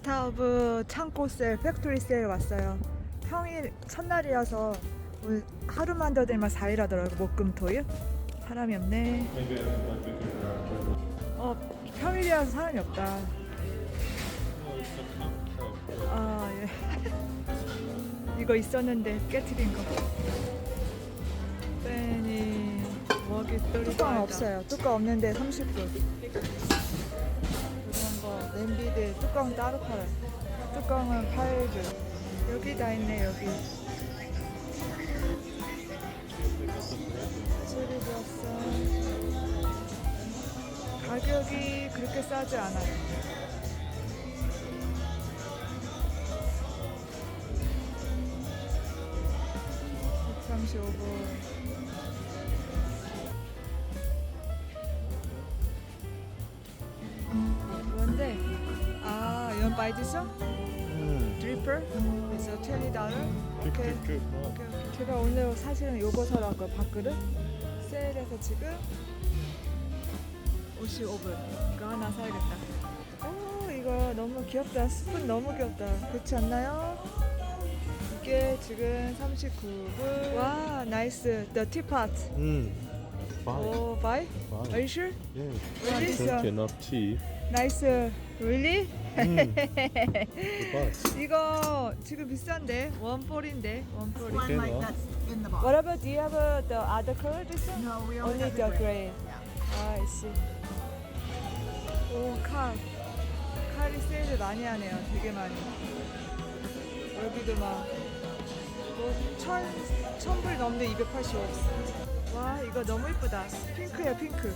스타브 창고 세일, 팩토리 세일 왔어요. 평일 첫날이어서 오늘 하루만 더 되면 4일 하더라고 목금토일. 사람이 없네. 어 평일이라서 사람이 없다. 아 예. 이거 있었는데 깨트린 거. 빼니 먹이 뚜껑 없어요. 뚜껑 없는데 30분. 냄비들 뚜껑 따로 팔아요. 뚜껑은 8주. 여기 다 있네 여기. 들었어. 가격이 그렇게 싸지 않아요. (135불) 뭔데? 드리퍼? 그래서 20달러? 오케이. 오케이, 오케이. 제가 오늘 사실은 요거 사라고 밥그릇 세일해서 지금 55불 이거 하나 사야겠다 오 이거 너무 귀엽다 스푼 너무 귀엽다 그렇지 않나요? 이게 지금 39불 와 나이스 The teapot Mm. Fine. 오 buy? Fine. Are you sure? Yeah. Really? Drink enough tea. 나이스 really? Mm. bus. 이거 지금 비싼데 원폴인데 원폴이 One Okay, like well. that's in the box. What about do you have uh, the other color this one? No, we Only only have the the gray. gray. Yeah. 아, 이씨. 오, 칼. 칼이 세일을 많이 하네요. 되게 많이. 여기도 막, 뭐, 천, 천불 넘는 285. 와, 이거 너무 이쁘다. 핑크야, 핑크.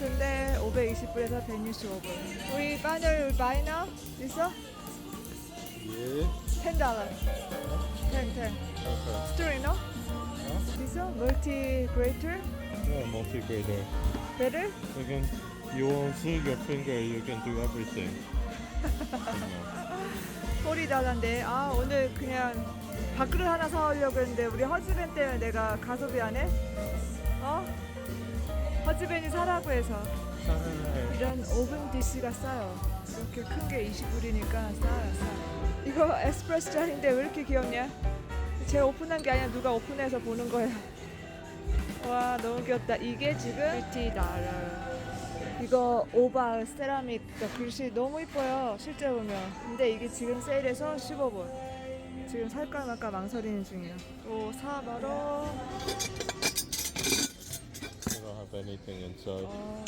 핑크인데 520불에서 165불. 우리 바늘 buy now? 있어? Yeah. 10 달러. 10, 10. Okay. 스토리 no? 있어? 멀티 그레이터? Better? You can, you won't see your finger. You can do everything. 꼬리 달란데 아 오늘 그냥 밥그릇 하나 사오려고 했는데 우리 허즈벤 때문에 내가 가소비 안 해? 어? 허즈벤이 사라고 해서. 이런 오븐 디시가 싸요. 이렇게 큰 게 20불이니까 싸요 싸 이거 에스프레소 잔인데 왜 이렇게 귀엽냐? 제가 오픈한 게 아니라 누가 오픈해서 보는 거야 와 너무 귀엽다. 이게 지금 50달러 이거 오발 세라믹 그 글씨 너무 이뻐요 실제 보면. 근데 이게 지금 세일해서 15불. 지금 살까 말까 망설이는 중이에요. 또 사바로 have anything inside. 어.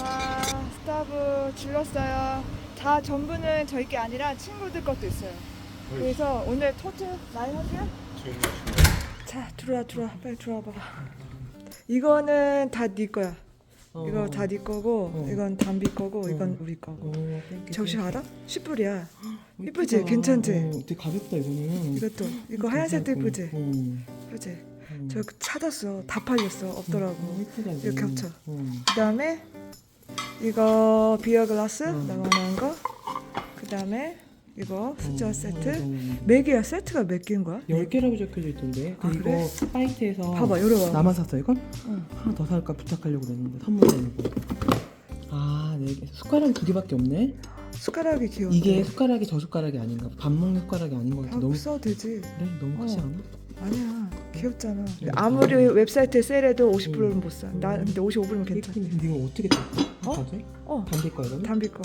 와 스타브 질렀어요 다 전부는 저희 게 아니라 친구들 것도 있어요 그래서 오늘 토트 많이 하세요? Too much. 자 들어와 들어와 빨리 들어와 봐 이거는 다 네 거야 어. 이거 다 네 거고 어. 이건 담비 거고 어. 이건 우리 거고 어, 접시. 알아? 10불이야 어, 이쁘지? 괜찮지? 어, 되게 가볍다 이거는. 이것도 이거 하얀색도. 이쁘지? 어, 이쁘지? 어. 저 찾았어 다 팔렸어 없더라고 이거. 이렇게 겹쳐. 어. 그 다음에 이거 비어 글라스 음. 나가는 거. 그 다음에 이거 어, 세트. 어, 몇 개야? 세트가 몇 개인 거야? 열 개라고 적혀져 있던데. 아, 근데 그래? 이거 사이트에서 봐봐, 요리 봐. 나만 샀어 이건? 응. 하나 더 살까 부탁하려고 그랬는데 선물 되는 거. 아, 네 개. 숟가락 두 개밖에 없네. 숟가락이 귀여운데. 이게 숟가락이 저 숟가락이 아닌가? 봐. 밥 먹는 숟가락이 아닌 것 같아. 밥 너무 써도 되지. 그래? 너무 크지 어. 않아? 아니야. 귀엽잖아. 음. 아무리 웹사이트에 50불은 음. 못 사. 나 근데 55불이면 괜찮아. 예쁜데 근데 이거 어떻게 다? 어? 가져? 어. 담비 거야 이거는? 담비 거.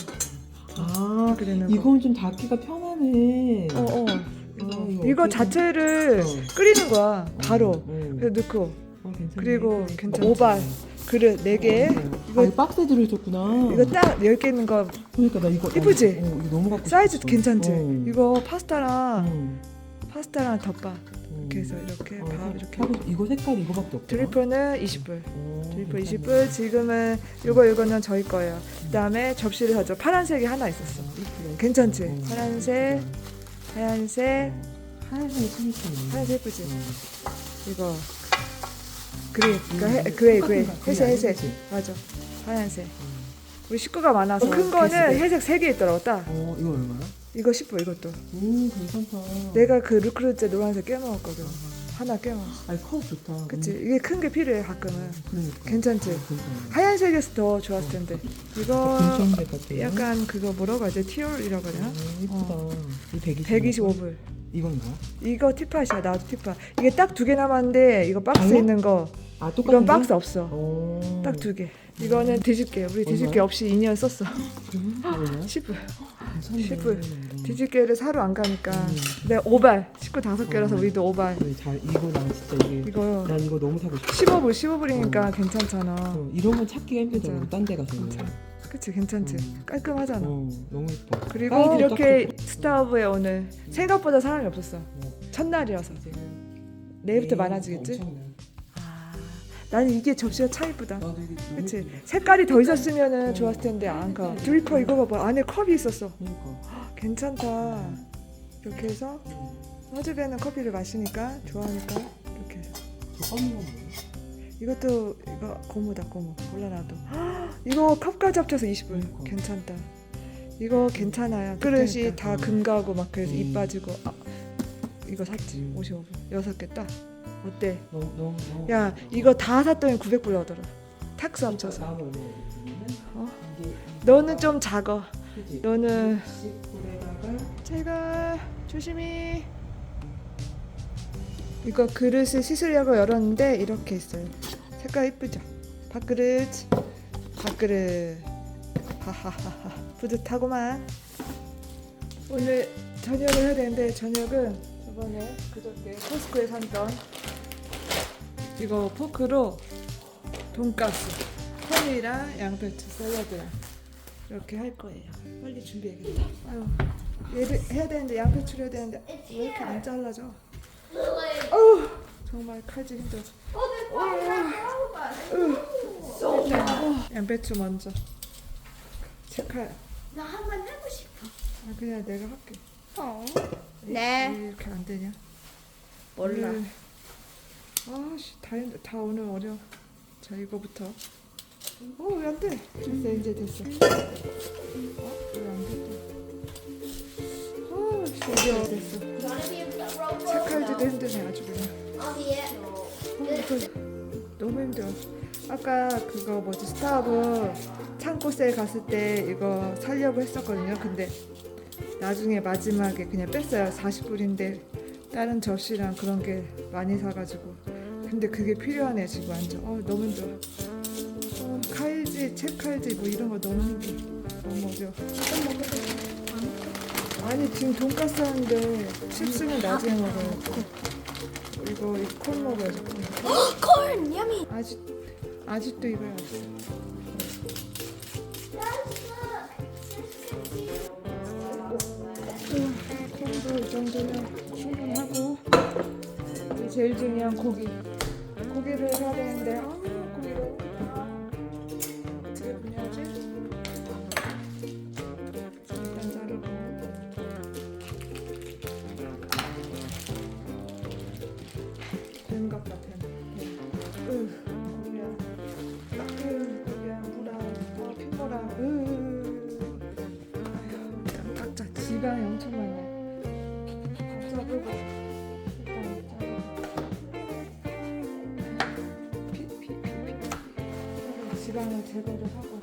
아, 그러는 거. 이건 좀 닫기가 편하네. 어, 어. 아, 이거, 이거 어떻게- 자체를 어. 끓이는 거야. 바로. 어, 어. 그래서 넣고 어, 괜찮네. 그리고 이거 괜찮지. 이거 오발. 그릇 4개. 어. 이거- 아, 이거 박스에 들어있었구나. 이거 딱 10개 있는 거 그러니까 나 이거 이쁘지? 어, 이거 너무 갖고 사이즈 싶었어. 괜찮지? 어. 이거 파스타랑 어. 파스타랑 덮밥 어. 이렇게 해서 이렇게 어, 밥 사- 이렇게 이거 색깔 이거밖에 없더라. 드리퍼는 20불 어, 드리퍼 괜찮네. 20불 지금은 요거 요거는 저희 거예요 그 다음에 접시를 사죠 파란색이 하나 있었어. 괜찮지? 어. 파란색 하얀색 하얀색이. 하얀색 예쁘지? 어. 이거 그레이 그러니까 해, 그레이 그레이 회색 회색? 맞아 하얀색 음. 우리 식구가 많아서 큰 거는 회색 3개 있더라고 딱 어 이거 얼마야? 이거 10불 이것도 오 괜찮다. 내가 그 루크루제 노란색 깨먹었거든 하나 껴. 아니 컬 좋다. 그치? 이게 큰 게 필요해 가끔은. 그러니까. 괜찮지? 괜찮아. 하얀색에서 더 좋았을 텐데. 이거 금정색 같아. 약간 그거 뭐라고 하지? 티올이라고 해야 되나? 이쁘다. 이 120. 125불. 이건 뭐야? 이거 티팟이야. 나도 티팟. 이게 딱 두 개 남았는데 이거 박스 달라? 있는 거. 아 똑같은 이건 거? 박스 없어. 어. 딱두 개. 이거는 뒤집게. 우리 뒤집게? 없이 2년 썼어. 음, 얼마야? 10불. 괜찮네. 10불. 음. 뒤집개를 사러 안 가니까. 음. 내가 오발. 식구 다섯 개라서 음. 우리도 오발. 그래, 잘 이거 나 진짜 이게 이거 난 이거 너무 사고 싶어. 15불, 15불이니까 괜찮잖아. 어, 이런 건 찾기가 힘들잖아. 진짜. 딴데 가서. 그치, 괜찮지. 음. 깔끔하잖아. 어, 너무 예뻐. 그리고 사이즈도 이렇게 딱 스타브에 오늘 생각보다 사람이 없었어. 어. 첫날이어서. 이제 내일부터 많아지겠지? 엄청나. 아, 나는 이게 접시가 참 이쁘다. 나도 이게 너무 그치? 예쁘다. 색깔이 더 있었으면 좋았을 텐데 안 가. 드리퍼 이거 봐봐. 안에 컵이 있었어. 그러니까. 괜찮다. 이렇게 해서 허즈배는 커피를 마시니까 좋아하니까 이렇게. 저 뭐야? 이것도 이거 고무다 고무. 몰라 나도. 이거 컵까지 합쳐서 20불. 그러니까. 괜찮다. 이거 괜찮아요. 그릇이 그러니까. 다 금가고 막 그래서 음. 입 빠지고. 아, 이거 샀지. 음. 55불. 여섯 개 딱. 어때? 너무 너무 너무. 야 이거 다 샀더니 900불 나더라. 탁스 합쳐서. 어? 이게 너는 좀 작아. 그지? 너는 60불에다가 제가 조심히 이거 그릇을 씻으려고 열었는데 이렇게 있어요. 색깔 이쁘죠? 밥그릇, 밥그릇. 하하하하. 뿌듯하구만. 오늘 저녁을 해야 되는데 저녁은 이번에 그저께 코스코에 산던 이거 포크로 돈가스, 콩이랑 양배추 샐러드랑 이렇게 할 거예요. 빨리 준비해야겠다. 아유, 얘를 해야 되는데 양배추를 해야 되는데 왜 이렇게 안 잘라져? 어우, 정말 칼질 힘들어. 어, 양배추 먼저. 체칼. 나 한 번 하고 싶어. 아, 그냥 내가 할게. 어. 왜 네. 이렇게 안 되냐? 몰라. 오늘- 아씨 다, 힘들- 다 오늘 어려. 자 이거부터. 어왜 안 돼? 됐어 이제 됐어. 어? 왜안 돼? 또? 아씨 이제 됐어. 체칼질도 힘드네 아주 그냥. 어, 너무 힘들어. 아까 그거 뭐지 스타브 창고 세일 갔을 때 이거 살려고 했었거든요. 근데 나중에 마지막에 그냥 뺐어요. 40불인데 다른 접시랑 그런 게 많이 사가지고. 근데 그게 필요하네 지금 완전. 어 너무 힘들어. 어, 칼질, 책 칼질 뭐 이런 거 너무 힘들어. 너무 어려워. 아니 지금 돈가스 하는데 칩스는 나중에 먹어요. 이거 이콘 먹어야지. 콘. 콜 야미. 아직 아직도 이거야. 아직. 콩도 이 정도면 충분하고 이제 제일 중요한 고기. 고기를 해야 되는데 아 고기를 어떻게 분야지? 일단 자르고 된것 같아. 으, 고기야. 으, 고기야, 물아. 어, 피곤라 으. 아휴, 일단 닭자 지방이 엄청 많네. 제거를 하고.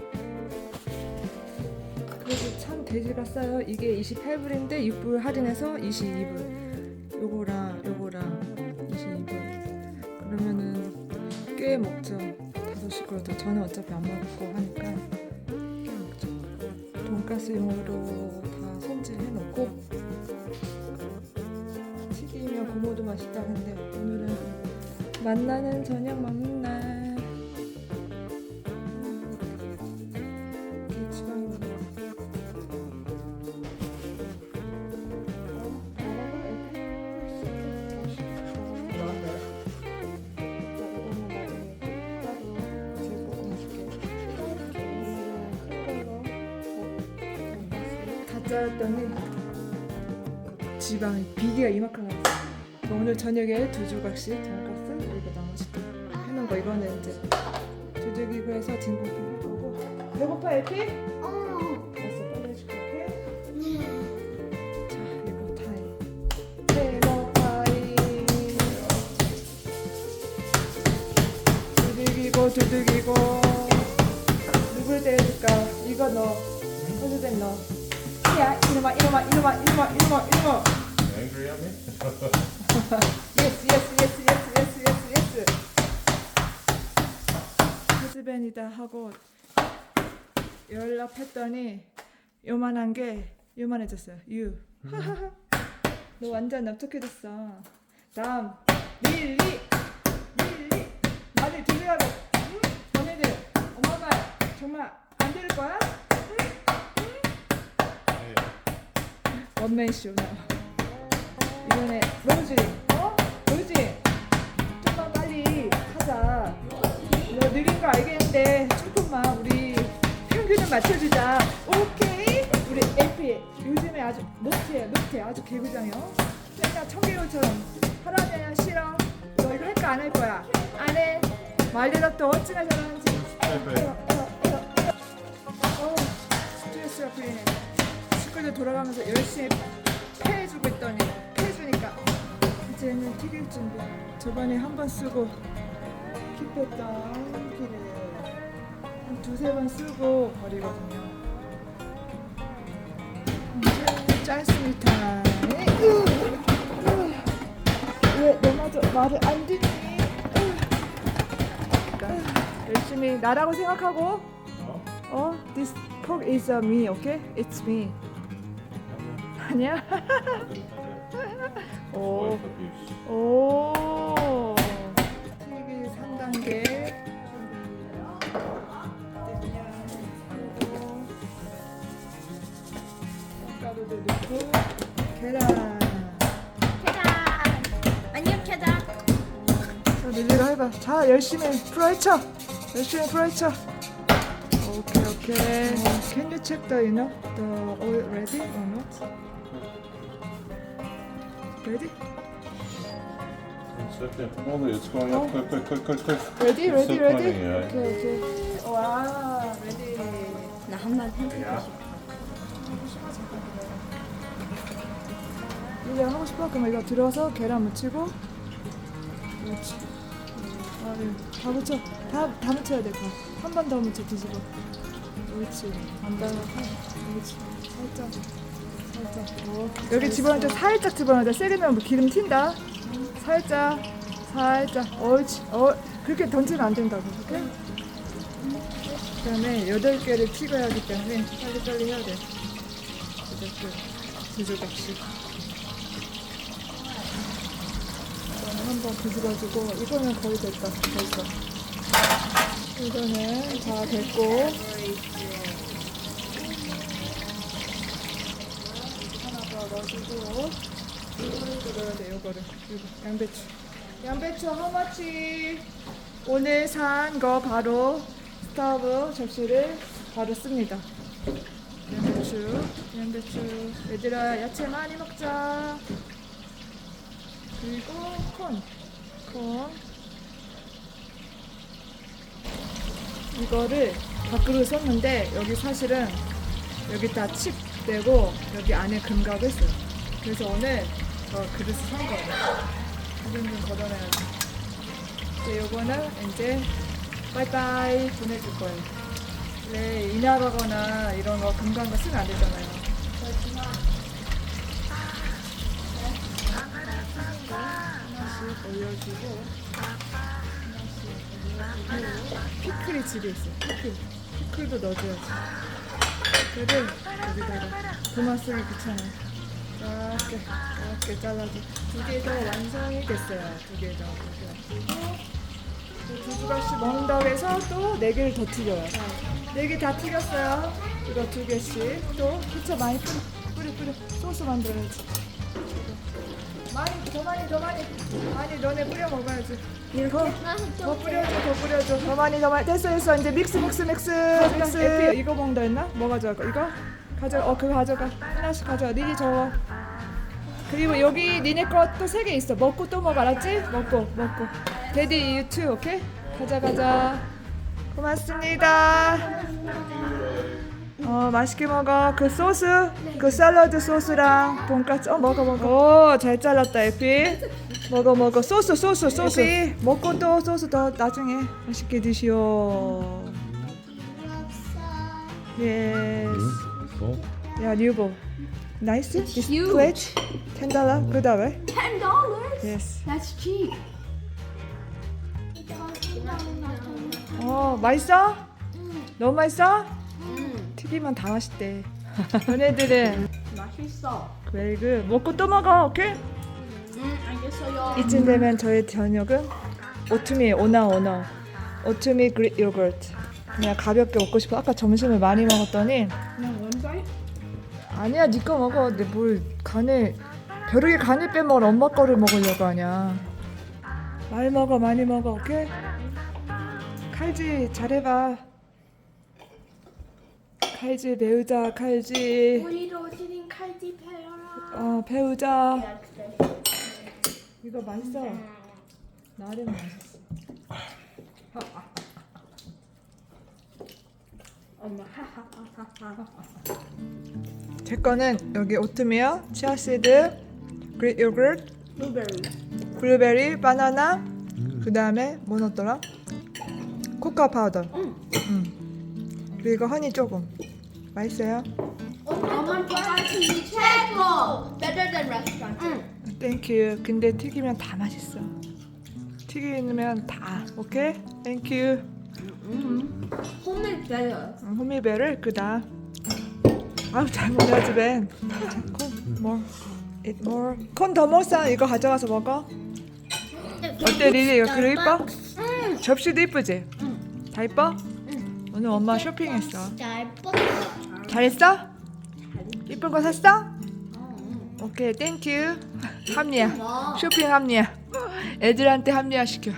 그래도 참 돼지가 싸요. 이게 28불인데 6불 할인해서 22불. 요거랑 요거랑 22불. 그러면은 꽤 먹죠. 다섯 식구라도 저는 어차피 안 먹을 거 하니까 꽤 먹죠. 돈가스용으로 다 손질해 놓고 튀기면 고모도 맛있다는데 오늘은 만나는 저녁 먹는 날. 쌓였더니 지방에 비계가 이만큼 나왔어 오늘 저녁에 두 조각씩 돈가스 그리고 나머지 또 해놓은 거. 이거는 이제 조제기 그래서 뒹굴 거고. 배고파 에피? 두들기고 누굴 때려줄까? 이거 너. 선수된 너. 야 이놈아 이놈아 이놈아 이놈아 이놈아 이놈아. Angry at me? 예스 예스 예스 예스 예스 예스 예스. 허즈벤이다 하고 연락했더니 요만한 게 요만해졌어요. 유. 너 완전 납작해졌어. 다음 릴리 릴리 나를 들으라고. 응? 너네들 엄마가 정말 안 들을 거야? 원맨쇼 나. 이번에 로즈 어? 로즈 좀만 빨리 하자. 너 느린 거 알겠는데 조금만 우리 평균을 맞춰주자. 오케이? 우리 에피 요즘에 아주 못해 못해 아주 개구장이요. 맨날 청개구처럼 하라면 싫어. 너 이거 할까 안 할 거야? 안 해. 말대로 또 어찌나 잘하는지. 어, 스트레스가 풀리네. 스쿨도 돌아가면서 열심히 패해주고 있더니 패해주니까 이제는 튀길 준비. 저번에 한 번 쓰고 킵했던 키를 한 두세 번 쓰고 버리거든요. 이제 짤순이타. 왜내 마저 말을 안 듣니? 으, 열심히 나라고 생각하고 No? 어, this pork is a me, okay? It's me. 아니야? 오, abuse. 오. 튀기 3단계. 가루도 넣고 계란. 계단. 안녕 계단. 자, 릴리가 해봐. 자, 열심히 프라이 쳐. 열심히 프라이 쳐. 오케이, 오케이. Can you check the, you know, the oil ready or not? Ready? One second. Molly, it's going up. Quick, quick, quick, quick, quick. Ready, It's ready, ready. pointing, yeah. 오케이, 오케이. 와, ready. 나 한번 해보고 싶어. 이제 하고 싶어? 그럼 이거 들어서 계란 묻히고 그렇지 아, 네. 다 묻혀 다, 다 묻혀야 돼한 번 더 묻혀 뒤집어 그렇지 안 닿아 그렇지 살짝. 여기 집어넣을 때 살짝 집어넣어야 돼 세게 넣으면 기름 튄다? 살짝 살짝. 옳지 어 그렇게 던지면 안 된다고 오케이? 그 다음에 여덟 개를 튀겨야 하기 때문에 빨리 빨리 해야 돼. 두 조각씩 이거는 한번 뒤집어주고 이거는 거의 됐다 벌써 이거는 다 됐고 하나 더 넣어주고 이거를 넣어야 돼 요거를 이거 양배추 양배추 하마치 오늘 산 거 바로 스타브 접시를 바로 씁니다 양배추 양배추 얘들아 야채 많이 먹자 그리고 콘. 콘. 이거를 밖으로 썼는데 여기 사실은 여기 다 칩 되고 여기 안에 금각을 써요. 그래서 오늘 저 그릇을 산 거예요. 이건 좀 걷어내야지. 이제 요거는 이제 빠이빠이 보내줄 거예요. 네, 인화하거나 이런 거 금간 거 쓰면 안 되잖아요. 하나씩 올려주고 하나씩 올려주고 피클이 집에 있어 피클 피클도 넣어줘야지 피클을 여기다가 그만 쓰기 귀찮아 작게 작게 잘라줘. 두개 더 완성이 됐어요. 두 개 더. 두 조각씩 먹는다고 해서 또 네 개를 더 튀겨요. 네 개 다 튀겼어요. 이거 두 개씩. 또 그쵸 많이 뿌려 뿌려 뿌려 소스 만들어야지 많이 더 많이 더 많이. 많이 너네 뿌려 먹어야지. 더, 더 뿌려줘 더 뿌려줘. 더 많이 더 많이. 됐어 됐어. 이제 믹스 믹스 믹스 믹스. 에피 이거 먹는다 했나? 뭐 가져갈까? 이거? 가져 어 그거 가져가. 하나씩 가져가 니니 저거. 그리고 여기 니네 거또세개 있어. 먹고 또 먹어 알았지? 먹고 먹고. 데디 유튜 오케이? 가자 가자. 고맙습니다 어 맛있게 먹어. 그 소스, 그 샐러드 소스랑 돈까스. 어 먹어 먹어. 오 잘 잘랐다 에피. 먹어 먹어. 소스 소스 소스. 에피 먹고 또 소스 더 나중에 맛있게 드시오. Yes. Cool. 야 뉴보. Nice. This huge. plate. Ten dollar. Good way. Ten dollars? Yes. That's cheap. 어 맛있어? 너무 맛있어? 튀기면 다 맛있대. 너네들은 맛있어. very good. 먹고 또 먹어. 오케이? 음, 알겠어요. 이쯤 되면 저의 저녁은 오트밀 오나 오나 오트밀 그릭 요거트 그냥 가볍게 먹고 싶어 아까 점심을 많이 먹었더니 그냥 원살? 아니야 니거 먹어 근데 뭘 간에 벼룩이 간을 빼먹으러 엄마 거를 먹으려고 하냐 많이 먹어 많이 먹어 오케이? 칼질 잘해봐 칼질 배우자 칼질 우리도 지린 칼집 해요라. 어 배우자 이거 맛있어 나름 맛있어 엄마 하하하하. 제 거는 여기 오트밀, 치아시드, 그릭 요거트, 블루베리. 블루베리, 바나나, 그 다음에 뭐 넣었더라? 코코아 파우더. 음. 그리고 허니 조금. 맛있어요? 엄마 파티 최고. Better than restaurant. 응. 땡큐. 근데 튀기면 다 맛있어. 튀기면 다. 오케이? 땡큐. 음. 홈을 배요. 음, 호밀배를 끄다. 아우 잘 먹냐 집엔. 콘 more, eat more. 콘더 먹자. 이거 가져가서 먹어. 어때 리리 이거 그릇 이뻐? 접시도 이쁘지? 다 이뻐? 오늘 엄마 쇼핑했어. 잘 잘했어? 이쁜 거 샀어? 오케이 땡큐 합리야. 쇼핑 합리야. 애들한테 합리화 시켜.